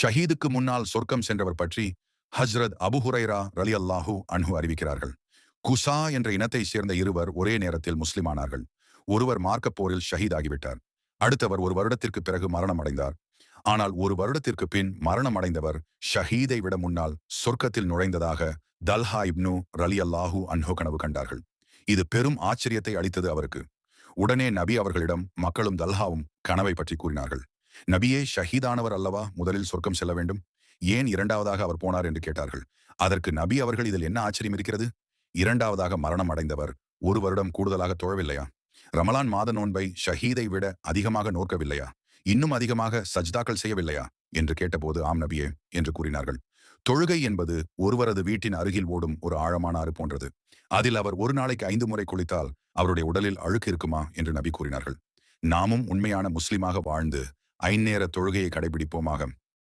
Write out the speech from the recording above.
ஷஹீதுக்கு முன்னால் சொர்க்கம் சென்றவர் பற்றி ஹஸ்ரத் அபு ஹுரைரா ரலி அல்லாஹூ அன்ஹு அறிவிக்கிறார்கள். குசா என்ற இனத்தைச் சேர்ந்த இருவர் ஒரே நேரத்தில் முஸ்லிமானார்கள் ஒருவர் மார்க்கப் போரில் ஷஹீத் ஆகிவிட்டார். அடுத்தவர் ஒரு வருடத்திற்கு பிறகு மரணம் அடைந்தார் ஆனால் ஒரு வருடத்திற்கு பின் மரணம் அடைந்தவர் ஷஹீதை விட முன்னால் சொர்க்கத்தில் நுழைந்ததாக தல்ஹா இப்னு ரலி அல்லாஹூ அன்ஹோ கனவு கண்டார்கள். இது பெரும் ஆச்சரியத்தை அளித்தது அவருக்கு. உடனே நபி அவர்களிடம் மக்களும் தல்ஹாவும் கனவை பற்றி கூறினார்கள். நபியே ஷஹீதானவர் அல்லவா? முதலில் சொர்க்கம் செல்ல வேண்டும். ஏன் இரண்டாவதாக அவர் போனார் என்று கேட்டார்கள். அதற்கு நபி அவர்கள் இதில் என்ன ஆச்சரியம் இருக்கிறது? இரண்டாவதாக மரணம் அடைந்தவர் ஒரு வருடம் கூடுதலாக தொழவில்லையா? ரமலான் மாத நோன்பை ஷஹீதை விட அதிகமாக நோக்கவில்லையா? இன்னும் அதிகமாக சஜ்தாக்கள் செய்யவில்லையா? என்று கேட்டபோது ஆம் நபியே என்று கூறினார்கள். தொழுகை என்பது ஒருவரது வீட்டின் அருகில் ஓடும் ஒரு ஆழமான ஆறு போன்றது. அதில் அவர் ஒரு நாளைக்கு ஐந்து முறை குளித்தால் அவருடைய உடலில் அழுக்கு இருக்குமா? என்று நபி கூறினார்கள். நாமும் உண்மையான முஸ்லிமாக வாழ்ந்து ஐநேர தொழுகையை கடைபிடிப்போமாக.